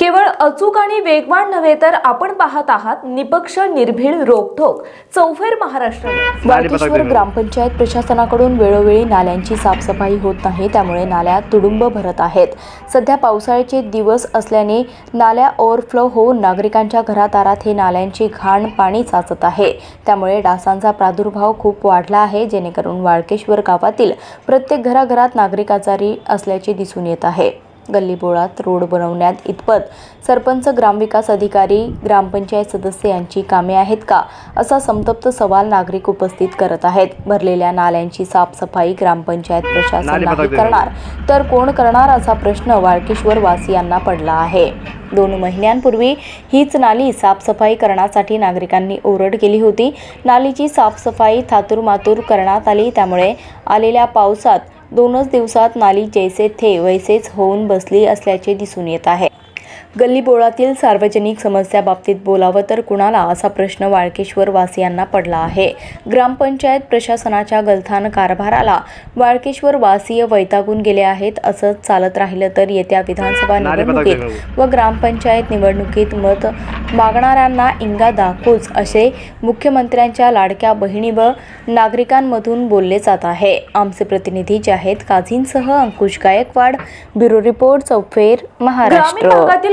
केवळ अचूक आणि वेगवान नव्हे तर आपण पाहत आहात निपक्ष निर्भीड रोखोक चौफेर महाराष्ट्र न्यूज. वाळकेश्वर ग्रामपंचायत प्रशासनाकडून वेळोवेळी नाल्यांची साफसफाई होत नाही त्यामुळे नाल्या तुडुंब भरत आहेत. सध्या पावसाळ्याचे दिवस असल्याने नाल्या ओव्हरफ्लो होऊन नागरिकांच्या घरादारात हे नाल्यांची घाण पाणी साचत आहे. त्यामुळे डासांचा प्रादुर्भाव खूप वाढला आहे जेणेकरून वाळकेश्वर गावातील प्रत्येक घराघरात नागरिक आजारी असल्याचे दिसून येत आहे. गल्लीबोळात रोड बनवण्यात इतपत. सरपंच ग्रामविकास अधिकारी ग्रामपंचायत सदस्य यांची कामे आहेत का? असा संतप्त सवाल नागरिक उपस्थित करत आहेत. भरलेल्या नाल्यांची साफसफाई ग्रामपंचायत प्रशासन नाही. करणार. तर कोण करणार असा प्रश्न वाळकेश्वर वासियांना पडला आहे. दोन महिन्यांपूर्वी हीच नाली साफसफाई करण्यासाठी नागरिकांनी ओरड केली होती. नालीची साफसफाई थातूरमातूर करण्यात आली. त्यामुळे आलेल्या पावसात दोनच दिवसात नाली जैसे थे वैसेच होऊन बसली असल्याचे दिसून येत आहे. गल्लीबोळातील सार्वजनिक समस्याबाबतीत बोलावं तर कुणाला असा प्रश्न वाळकेश्वर वासियांना पडला आहे? ग्रामपंचायत प्रशासनाच्या गलथान कारभाराला वाळकेश्वर वासीय वैतागून गेले आहेत असंच चालत राहिलं तर येत्या विधानसभा निवडणुकीत व ग्रामपंचायत निवडणुकीत मत मागणाऱ्यांना इंगा दाखवूच असे मुख्यमंत्र्यांच्या लाडक्या बहिणी व नागरिकांमधून बोलले जात आहे. आमचे प्रतिनिधी जे आहेत काझींसह Ankush Gaikwad bureau report Choufer Maharashtra.